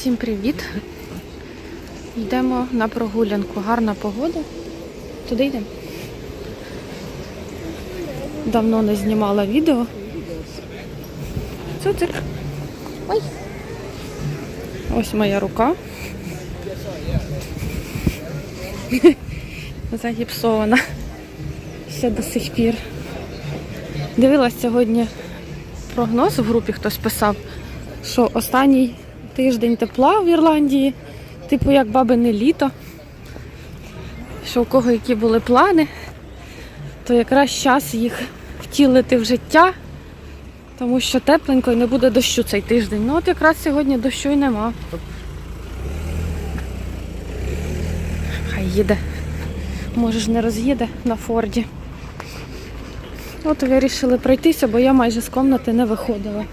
Всім привіт! Йдемо на прогулянку. Гарна погода. Туди йдемо. Давно не знімала відео. Цуцик. Ой. Ось моя рука. Загіпсована. Ще до сих пір. Дивилась сьогодні прогноз в групі, хтось писав, що останній тиждень тепла в Ірландії, типу як бабине літо. Що у кого які були плани, то якраз час їх втілити в життя, тому що тепленько і не буде дощу цей тиждень. Ну от якраз сьогодні дощу й нема. Хай їде. Може ж не роз'їде на Форді. От вирішили пройтися, бо я майже з комнати не виходила.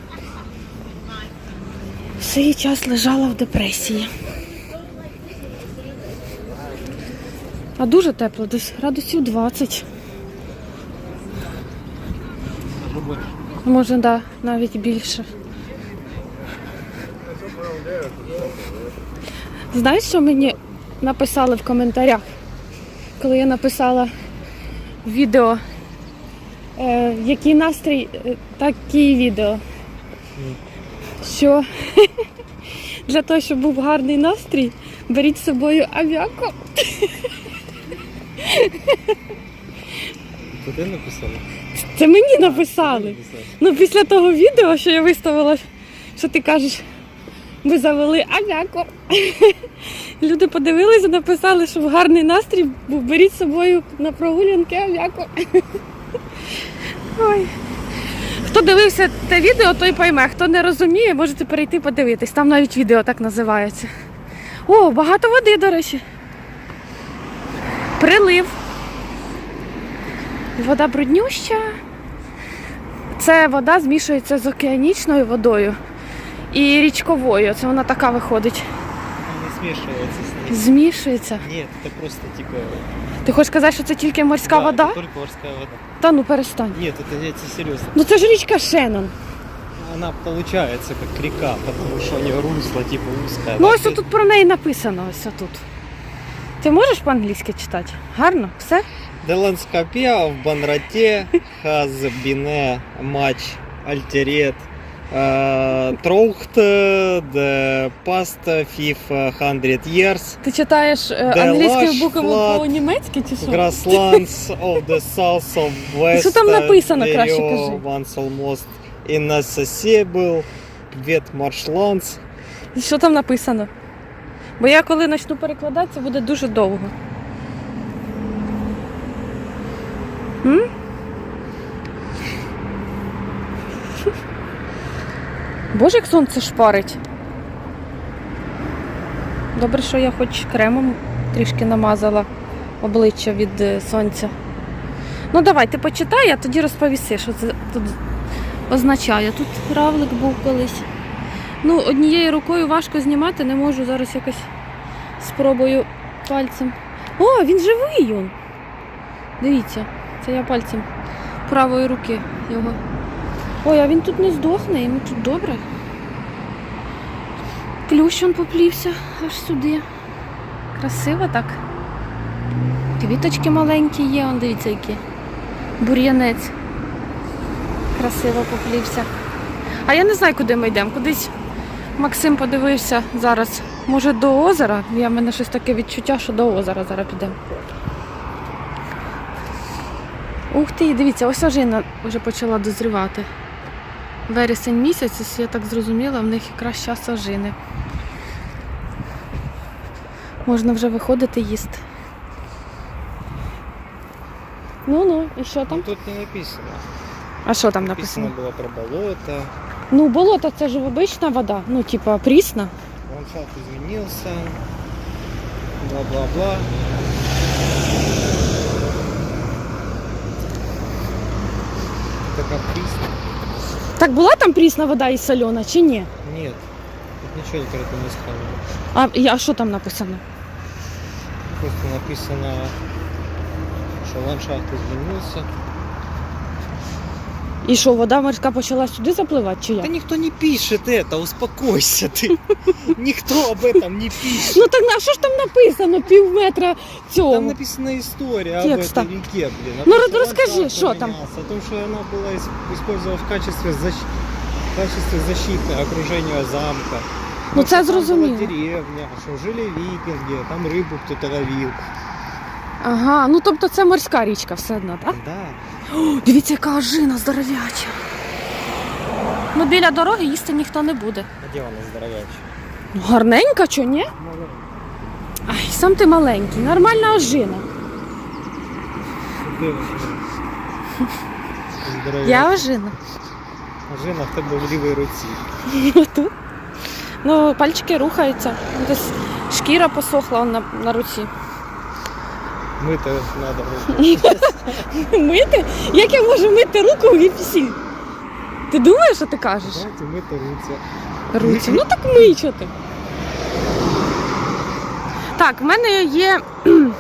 Всей час лежала в депресії. А дуже тепло, десь градусів 20. Може, да, навіть більше. Знаєш, що мені написали в коментарях, коли я написала відео Е, який настрій, е, такі відео. Що для того, щоб був гарний настрій, беріть з собою авіаку. Це ти написала? Це мені написали. Ну, після того відео, що я виставила, що ти кажеш, ми завели авіаку. Люди подивилися, написали, щоб гарний настрій був, беріть з собою на прогулянки авіаку. Ой. Хто дивився те відео, той пойме. Хто не розуміє, можете перейти подивитись. Там навіть відео так називається. О, багато води, до речі. Прилив. Вода бруднюща. Це вода змішується з океанічною водою і річковою. Це вона така виходить. Не смішується з ним. Змішується. Ні, це просто типа. Ти хочеш сказати, що це тільки морська да, вода? это Только морская вода. Та ну перестань. Нет, это тебе серьезно. Ну це ж річка Шеннон. Она получается как река, потому что у нее русло типа узкое. Ну ось тут про неї написано ось тут. Ти можеш по-англійськи читати? Гарно? Все? De в Банрате has been much altered uh, the past 500 years. Ти читаєш е, англійською lush буквою flood по-німецьки чи що? Grasslands of the south of west. Що там написано, uh, краще кажи. Once almost inaccessible wet marshlands. Що там написано? Бо я коли почну перекладати, це буде дуже довго. М? Боже, як сонце шпарить. Добре, що я хоч кремом трішки намазала обличчя від е, сонця. Ну давай, ти почитай, а тоді розповіси, що це тут означає. Тут равлик був колись. Ну, однією рукою важко знімати, не можу зараз якось спробую пальцем. О, він живий він. Дивіться, це я пальцем правої руки його. Ой, а він тут не здохне, йому тут добре. Плющ он поплівся аж сюди. Красиво так. Квіточки маленькі є, он дивіться які. Бур'янець. Красиво поплівся. А я не знаю, куди ми йдемо. Кудись Максим подивився зараз. Може до озера? Я в мене щось таке відчуття, що до озера зараз підемо. Ух ти, дивіться, ось ожина вже почала дозрівати. Вересень місяць, ось я так зрозуміла, в них якраз час ожини. Можна вже виходити їсти. Ну ну, і що там? Ну, тут не написано. А що там Написано написано? было про болото. Ну, болото це ж обична вода, ну, типа прісна. Ландшафт изменился. Бла-бла-бла. Как писано. Так була там прісна вода і сольона чи ні? Нет. Тут ничего это не сказано. А, і- а що там написано? Просто написано, что ландшафт изменился. І що, вода морська почала сюди запливати чи Да як? никто не пишет это, успокойся ты. Никто об этом не пишет. Ну так на що ж там написано? Пів метра цього. Там написана история Текста. об этой реке, блин. О Ну, том, рас- что расскажи, ландшафт что там? поменялся, О том, что она была ис- использована в качестве, защ- в качестве защиты окружения замка. Ну, что це там зрозуміло. была деревня, что жили викинги, там рыбу кто-то ловил. Ага, ну тобто це морська річка все одно, так? Да. О, дивіться, яка ожина здоров'яча. Ну, біля дороги їсти ніхто не буде. А где она здоровячая? Ну, гарненька, чо ні? Ай, сам ти маленький, нормальна ожина. Я ожина. Жена в тебе в лівій руці. Тут. Ну, пальчики рухаються. Десь шкіра посохла на, на руці. Мити треба руки. Мити? Як я можу мити руку і всі? Ти думаєш, що ти кажеш? Давайте мити руці. Руці. Ну так мий, що ти. Так, в мене є кхм,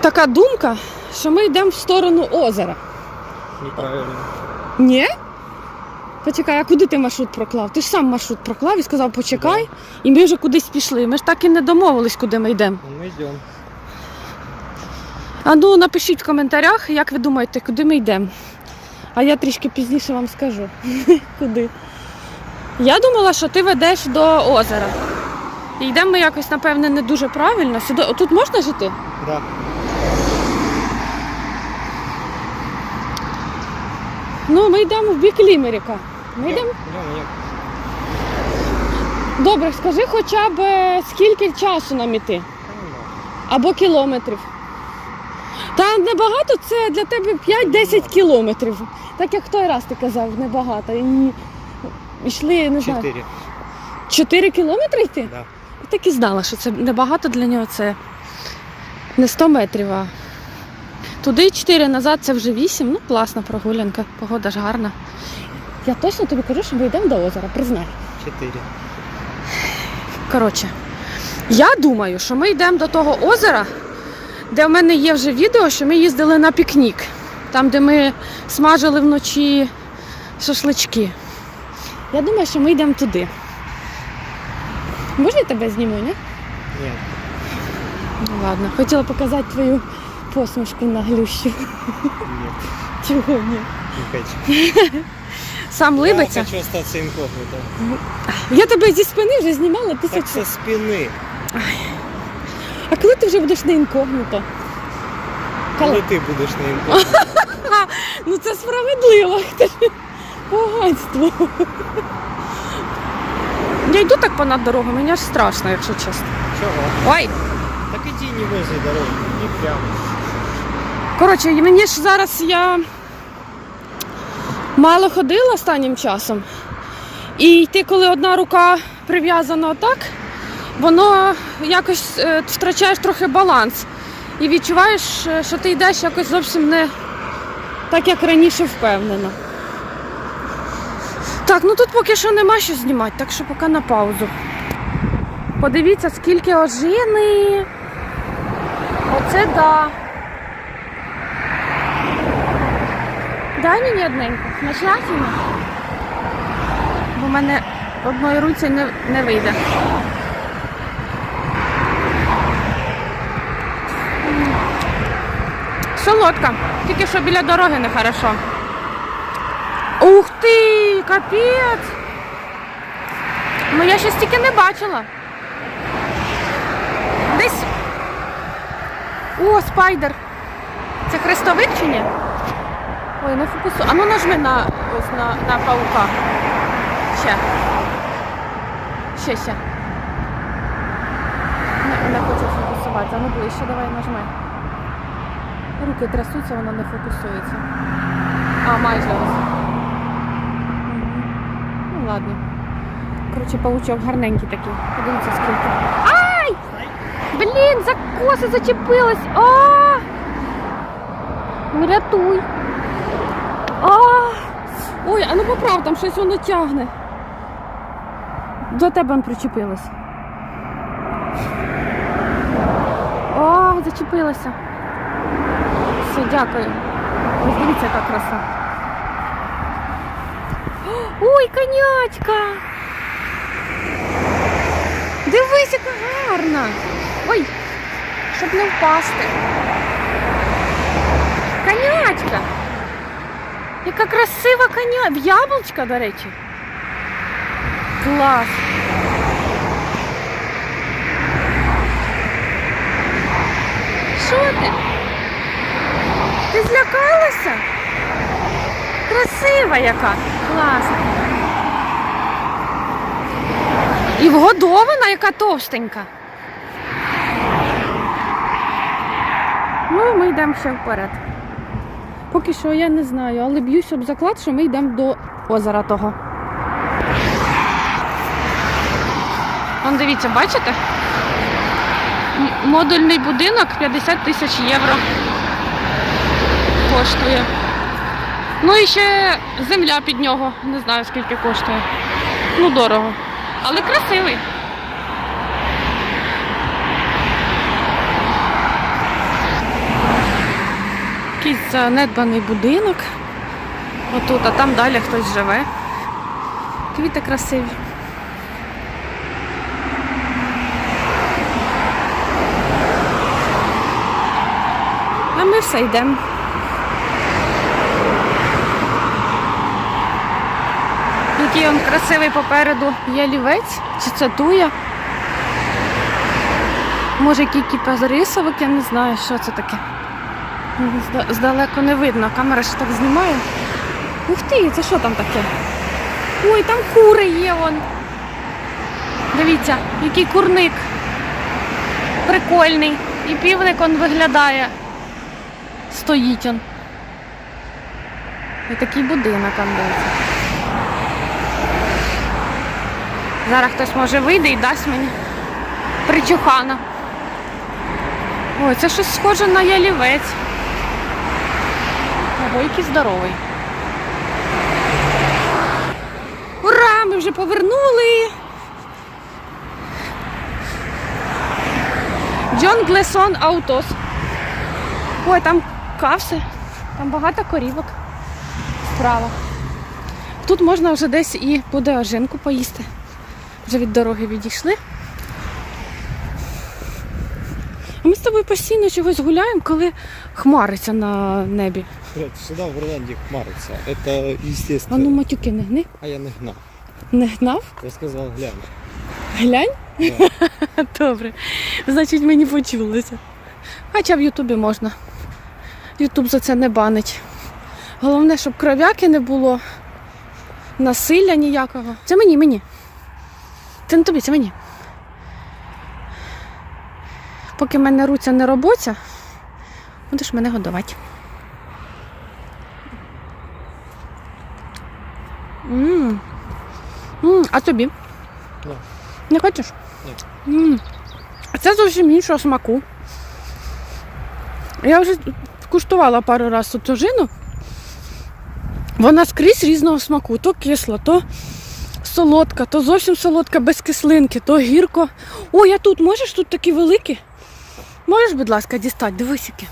така думка, що ми йдемо в сторону озера. Неправильно. Ні? Почекай, а куди ти маршрут проклав? Ти ж сам маршрут проклав і сказав, почекай, і ми вже кудись пішли. Ми ж так і не домовились, куди ми йдемо. Ну, Ми йдемо. А ну напишіть в коментарях, як ви думаєте, куди ми йдемо. А я трішки пізніше вам скажу, куди. Я думала, що ти ведеш до озера. І йдемо ми якось, напевне, не дуже правильно. Сюди, тут можна жити? Да. Ну, ми йдемо в бік Лімеріка. Ми йдемо. Йдемо. Добре, скажи хоча б е, скільки часу нам іти? Або кілометрів. Та небагато це для тебе 5-10 кілометрів. Так як той раз ти казав, небагато. І йшли, не знаю, Чотири. 4 кілометри йти? Да. Так і знала, що це небагато для нього це не 100 метрів, а туди 4, назад це вже 8. Ну, класна прогулянка, погода ж гарна. Я точно тобі кажу, що ми йдемо до озера, признай. Чотири. Коротше, я думаю, що ми йдемо до того озера, де в мене є вже відео, що ми їздили на пікнік. Там, де ми смажили вночі шашлички. Я думаю, що ми йдемо туди. Можна я тебе зніму, ні? Ні. Ну, ладно, хотіла показати твою посмішку на глющу. Ні. Чого ні? Не хочу. Сам либиться. Я хочу остатися інкогніто. Я тебе зі спини вже знімала Так тисячу. це спини. А коли ти вже будеш не інкогніто? Коли ти будеш на інкогніто? Ну це справедливо. Поганство. Я йду так понад дорогою, мені аж страшно, якщо чесно. Чого? Ой! Так іди не возле дороги, іди прямо. Коротше, мені ж зараз я мало ходила останнім часом. І йти, коли одна рука прив'язана отак, воно якось е, втрачаєш трохи баланс. І відчуваєш, е, що ти йдеш якось зовсім не так, як раніше впевнено. Так, ну тут поки що нема що знімати, так що поки на паузу. Подивіться, скільки ожини. Оце да. Дай мені одненьку. Смачна фіна? Бо в мене одної руці не, не вийде. Солодка. Тільки що біля дороги нехорошо. Ух ти! Капець! Ну я ще стільки не бачила. Десь. О, спайдер. Це хрестовик чи ні? Ой, не фокусу. А ну нажми на ось на, на паука. Ще. Ще ще. Не, не фокусувати. А ну ближче, давай нажми. Руки трясуться, воно не фокусується. А, майже ось. Ну ладно. Коротше, паучок гарненький такий. Подивіться скільки. Ай! Блін, за коси зачепилась. А! Рятуй. А! Ой, а ну поправ, там щось воно тягне. До тебе причепилось. О, зачепилася. Все, дякую. Ось дивіться, яка краса. Ой, конячка! Дивись, яка гарна! Ой, щоб не впасти. Конячка! Яка красива коня. В яблучка, до речі. Клас! Що ти? Ти злякалася? Красива яка. Класна. І вгодована, яка товстенька. Ну, ми йдемо ще вперед. Поки що я не знаю, але б'юсь об заклад, що ми йдемо до озера того. Вон дивіться, бачите? Модульний будинок 50 тисяч євро коштує. Ну і ще земля під нього. Не знаю скільки коштує. Ну, дорого. Але красивий. Занедбаний будинок. Отут, а там далі хтось живе. Квіти красиві. А ми все йдемо. Який він красивий попереду є лівець, чи це туя. Може який кіпазрисовик, я не знаю, що це таке. Здалеку не видно, камера ж так знімає. Ух ти, це що там таке? Ой, там кури є вон. Дивіться, який курник. Прикольний. І півник он виглядає. Стоїть он. І такий будинок он дивиться. Зараз хтось може вийде і дасть мені причухана. Ой, це щось схоже на ялівець. Ого, здоровий. Ура! Ми вже повернули. Джон Глесон Аутос. Ой, там кавси, там багато корівок. Справа. Тут можна вже десь і буде ожинку поїсти. Вже від дороги відійшли. Ми з тобою постійно чогось гуляємо, коли хмариться на небі. Блядь, сюди в Ірландії хмариться. Це А ну матюки не гни. А я не гнав. Не гнав? Я сказав, глянь. Глянь? Да. Добре. Значить, мені почулося. Хоча в Ютубі можна. Ютуб за це не банить. Головне, щоб кров'яки не було, насилля ніякого. Це мені, мені. Це не тобі, це мені. Поки мене руця не робоча, будеш мене годувати. М. М, А тобі? Ні. Не хочеш? Ні. М. А Це зовсім іншого смаку. Я вже куштувала пару разів цю жину. Вона скрізь різного смаку. То кисла, то солодка, то зовсім солодка без кислинки, то гірко. О, я тут, можеш тут такі великі? Можеш, будь ласка, дістати, дивись які.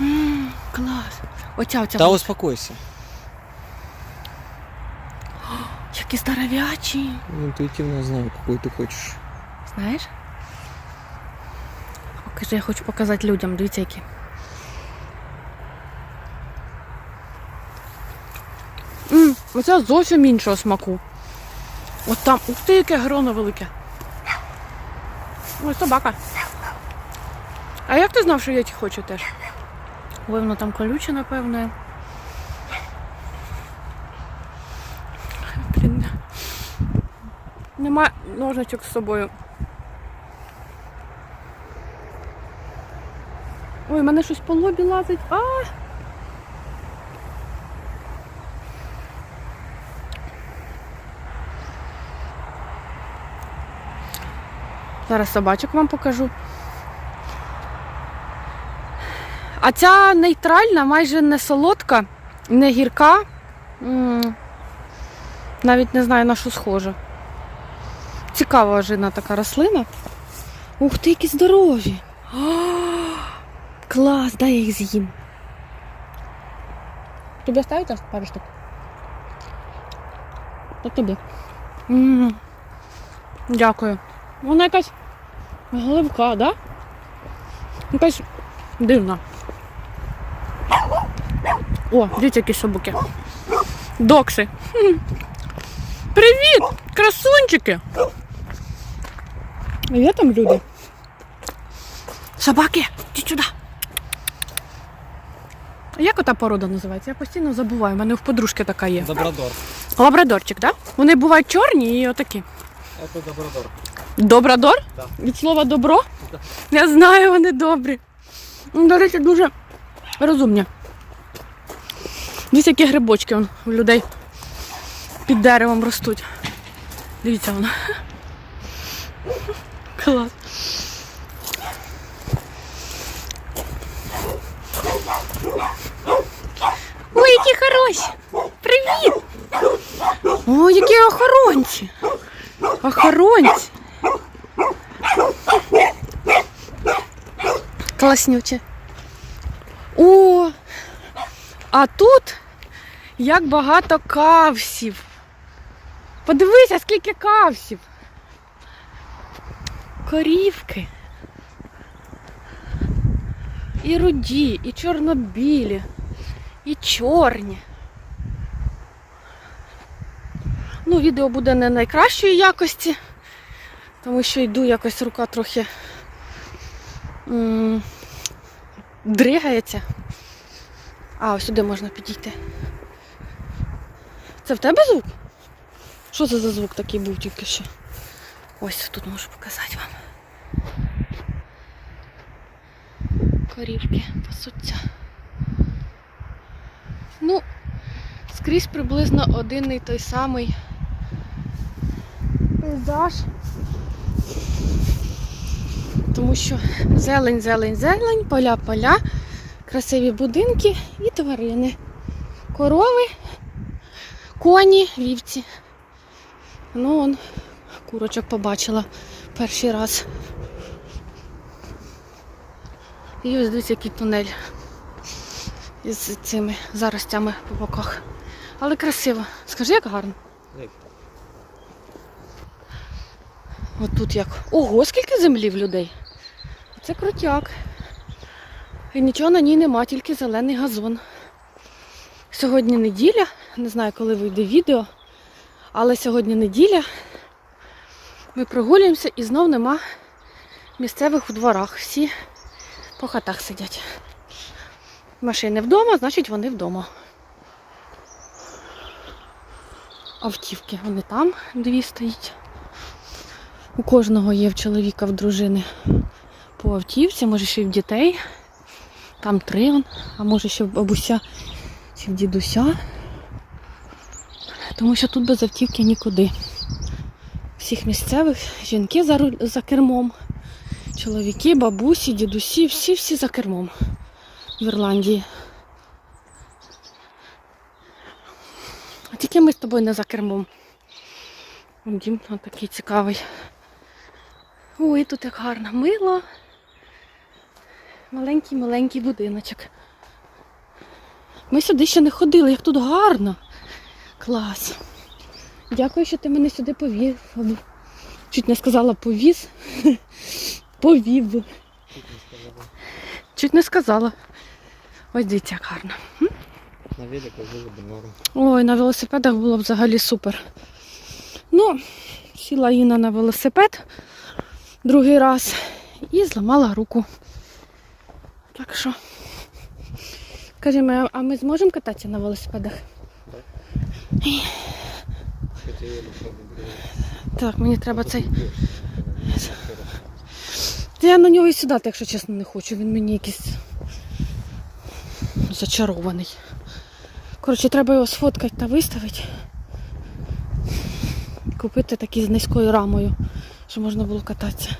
М, Клас. Оця, оця. Та успокойся. Які здоров'ячі. Інтуїтивно знаю, какой ти хочеш. Знаєш? Покажи, я хочу показати людям. Дивіться, які. М, оце зовсім іншого смаку. От там, ух ти, яке гроно велике. Ой, собака. А як ти знав, що я ті хочу теж? Ой, воно там колюче, напевне. Блін. Нема ножичок з собою. Ой, в мене щось по лобі лазить. А! Зараз собачок вам покажу. А ця нейтральна, майже не солодка, не гірка. Навіть не знаю на що схожа. Цікава ожина така рослина. Ух ти, які здорові! А, Клас, дай я їх з'їм. Тобі ставити пару штук? То тобі. м Дякую. Вона якась гливка, да? Якась дивна. О, дивіться, які собаки. Докси. Привіт! Красунчики! Є там люди? Собаки, йдіть сюди. Як ота порода називається? Я постійно забуваю. У мене в подружки така є. Добродор. Лабрадорчик, так? Да? Вони бувають чорні і отакі. Це добродор. Добрадор? Да. Від слова добро? Да. Я знаю, вони добрі. Ну, До речі, дуже розумні. Дивіться, які грибочки вон, у людей під деревом ростуть. Дивіться воно. Клас. Ой, які хороші! Привіт! О, які охоронці! Охоронці! Класнюче. О! А тут як багато кавсів. Подивися, скільки кавсів. Корівки. І руді, і чорнобілі, і чорні. Ну, відео буде не найкращої якості, тому що йду якось рука трохи дригається. А, ось сюди можна підійти. Це в тебе звук? Що це за звук такий був тільки що? Ось тут можу показати вам. Корівки пасуться. Ну, скрізь приблизно один і той самий пейзаж. Тому що зелень, зелень, зелень, поля, поля, красиві будинки і тварини. Корови, коні, вівці. Ну, он курочок побачила перший раз. І ось дивіться, який тунель із цими заростями по боках. Але красиво. Скажи, як гарно. От тут як. Ого, скільки землі в людей. Це крутяк. І нічого на ній нема, тільки зелений газон. Сьогодні неділя, не знаю, коли вийде відео, але сьогодні неділя. Ми прогулюємося і знов нема місцевих у дворах. Всі по хатах сидять. Машини вдома, значить вони вдома. Автівки, вони там дві стоять. У кожного є в чоловіка, в дружини по автівці, може ще й в дітей. Там три, а може ще в бабуся чи в дідуся. Тому що тут без автівки нікуди. Всіх місцевих жінки за кермом, чоловіки, бабусі, дідусі, всі-всі за кермом в Ірландії. А тільки ми з тобою не за кермом. Дім такий цікавий. Ой, тут як гарно мило. Маленький-маленький будиночок. Ми сюди ще не ходили, як тут гарно. Клас. Дякую, що ти мене сюди повів. Чуть не сказала повіз. Повів. Тут не сказали. Чуть не сказала. Ось дивіться, як гарно. На велику було б норм. Ой, на велосипедах було б взагалі супер. Ну, сіла Інна на велосипед другий раз і зламала руку. Так що. Скажімо, а ми зможемо кататися на велосипедах? Б. Так, мені треба цей. Та я на нього і сідати, якщо чесно, не хочу. Він мені якийсь зачарований. Коротше, треба його сфоткати та виставити. Купити такий з низькою рамою, щоб можна було кататися.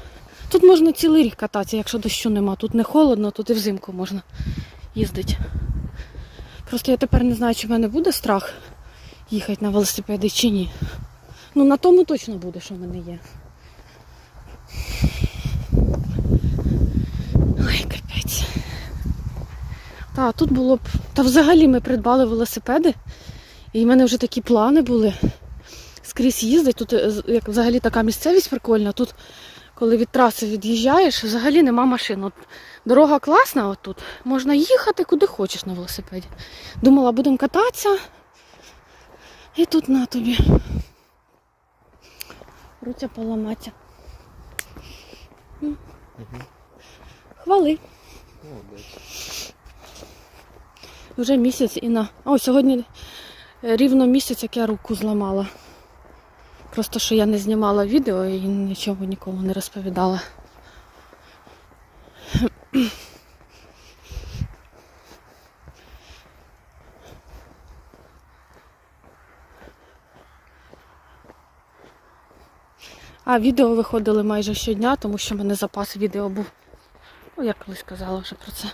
Тут можна цілий рік кататися, якщо дощу нема. Тут не холодно, тут і взимку можна їздити. Просто я тепер не знаю, чи в мене буде страх їхати на велосипеді чи ні. Ну на тому точно буде, що в мене є. Ой, капець. Та, тут було б. Та взагалі ми придбали велосипеди, і в мене вже такі плани були. Скрізь їздить. Тут е, як взагалі така місцевість прикольна. Тут, коли від траси від'їжджаєш, взагалі нема машин. От, дорога класна отут. Можна їхати куди хочеш на велосипеді. Думала, будемо кататися. І тут на тобі. Руця поламаться. М. Хвали. Молодець. Вже місяць і на. О, сьогодні е, рівно місяць, як я руку зламала. Просто що я не знімала відео і нічого нікому не розповідала. А відео виходили майже щодня, тому що в мене запас відео був. Ну, я колись казала вже про це.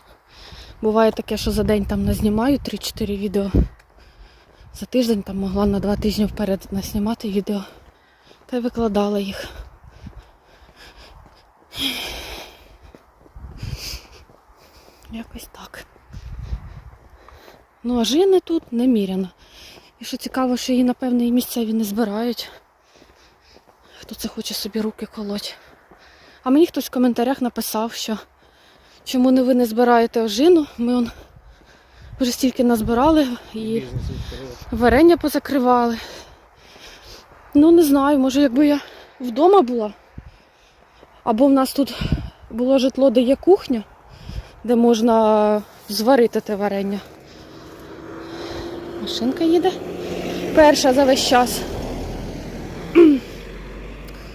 Буває таке, що за день там назнімаю 3-4 відео. За тиждень там могла на 2 тижні вперед наснімати відео. Та й викладала їх. Якось так. Ну, а жини тут неміряно. І що цікаво, що її, напевне, і місцеві не збирають. Хто це хоче собі руки колоть. А мені хтось в коментарях написав, що чому не ви не збираєте ожину? Ми он вже стільки назбирали і варення позакривали. Ну, не знаю, може, якби я вдома була. Або в нас тут було житло, де є кухня, де можна зварити те варення. Машинка їде. Перша за весь час.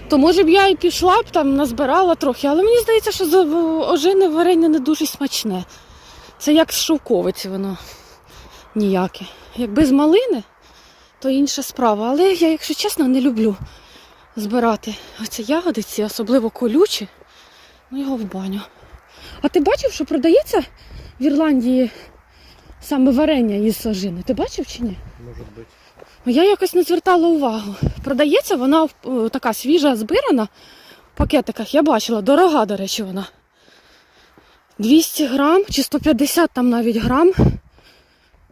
То може б я і пішла б там, назбирала трохи, але мені здається, що за ожине варення не дуже смачне. Це як з шовковиці воно ніяке. Якби з малини, то інша справа. Але я, якщо чесно, не люблю збирати оці ягодиці, особливо колючі. Ну його в баню. А ти бачив, що продається в Ірландії саме варення із ожини? Ти бачив чи ні? Може бути. Я якось не звертала увагу. Продається вона така свіжа, збирана в пакетиках. Я бачила, дорога, до речі, вона. 200 грам чи 150 там навіть грам.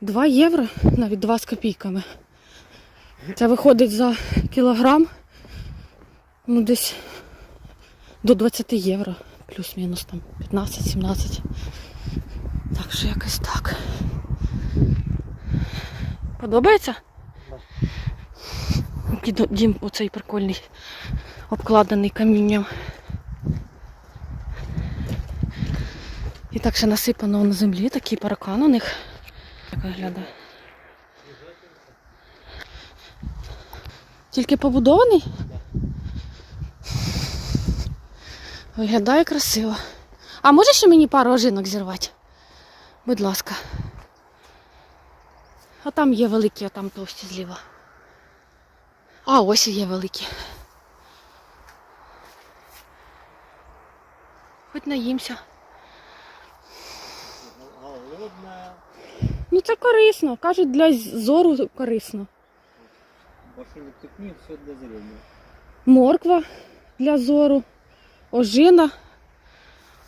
2 євро, навіть 2 з копійками. Це виходить за кілограм. Ну, десь до 20 євро. Плюс-мінус там 15-17. Так що якось так. Подобається? Дім оцей прикольний, обкладений камінням. І так ще насипано на землі, такий паркан у них. Як виглядає. Тільки побудований? Виглядає красиво. А може ще мені пару ожинок зірвати? Будь ласка. А там є великі, а там товсті зліва. А, ось є великі. Хоч наїмся. Голодна. Ну це корисно. Кажуть, для зору корисно. Башилик тупні, все для зрення. Морква для зору, ожина.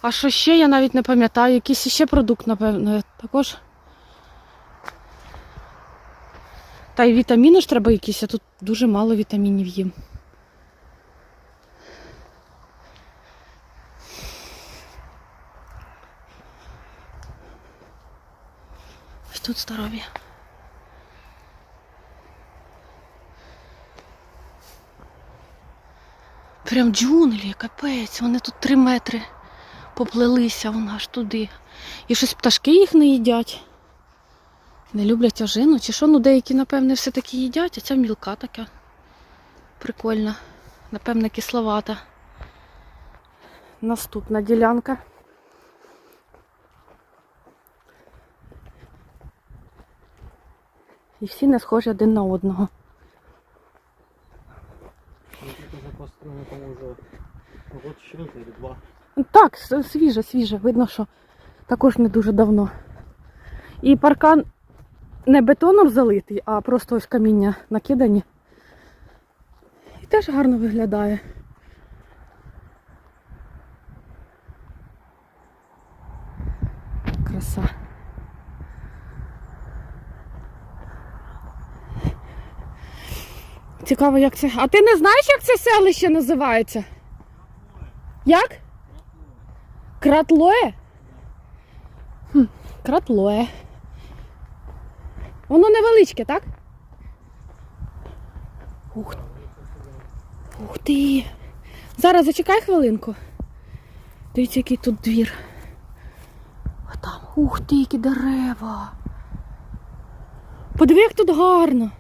А що ще, я навіть не пам'ятаю. Якийсь ще продукт, напевно, також. Та й вітаміни ж треба якісь, а тут дуже мало вітамінів їм. Ось тут здорові. Прям джунглі, капець, вони тут три метри поплелися вон аж туди. І щось пташки їх не їдять. Не люблять ожину, чи що, ну деякі, напевне, все-таки їдять, а ця мілка така. Прикольна. Напевне, кисловата. Наступна ділянка. І всі не схожі один на одного. Ну, два. Так, свіже, свіже. Видно, що також не дуже давно. І паркан не бетоном залитий, а просто ось каміння накидані. І теж гарно виглядає. Краса. Цікаво, як це. А ти не знаєш, як це селище називається? Кратлоє. Як? Кратлоє? Кратлоє. Воно невеличке, так? Ух. Ух ти. Зараз зачекай хвилинку. Дивіться, який тут двір. А там, ух ти, які дерева. Подиви, як тут гарно.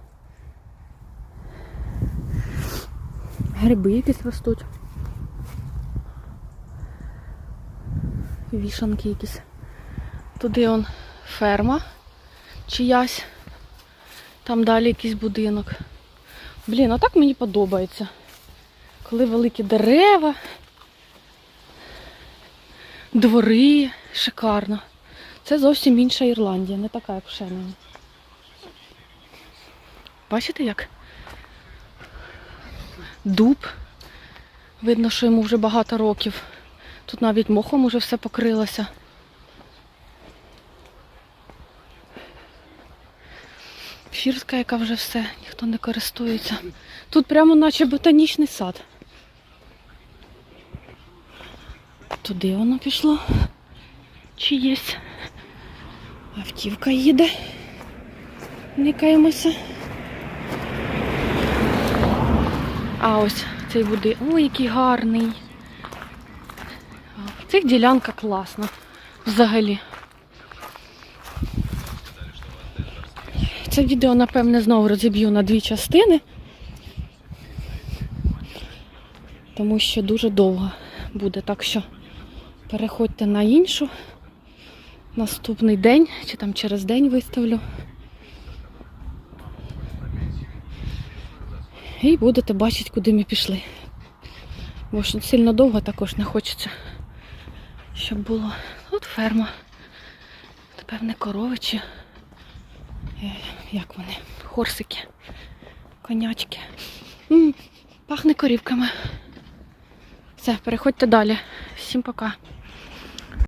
Гриби якісь ростуть. Вішанки якісь. Туди он ферма чиясь. Там далі якийсь будинок. Блін, а так мені подобається. Коли великі дерева, двори, шикарно. Це зовсім інша Ірландія, не така, як в Шенені. Бачите як? Дуб. Видно, що йому вже багато років. Тут навіть мохом уже все покрилося. Фірська, яка вже все, ніхто не користується. Тут прямо наче ботанічний сад. Туди воно пішло. Чиєсь. Автівка їде. Никаємося. А ось цей будинок. Ой, який гарний. Ця ділянка класна. Взагалі. Це відео, напевне, знову розіб'ю на дві частини. Тому що дуже довго буде. Так що переходьте на іншу. Наступний день, чи там через день виставлю. І будете бачити, куди ми пішли. Бо ж сильно довго також не хочеться, щоб було. От ферма. Певне корови чи е, як вони? Хорсики, конячки. Пахне корівками. Все, переходьте далі. Всім пока.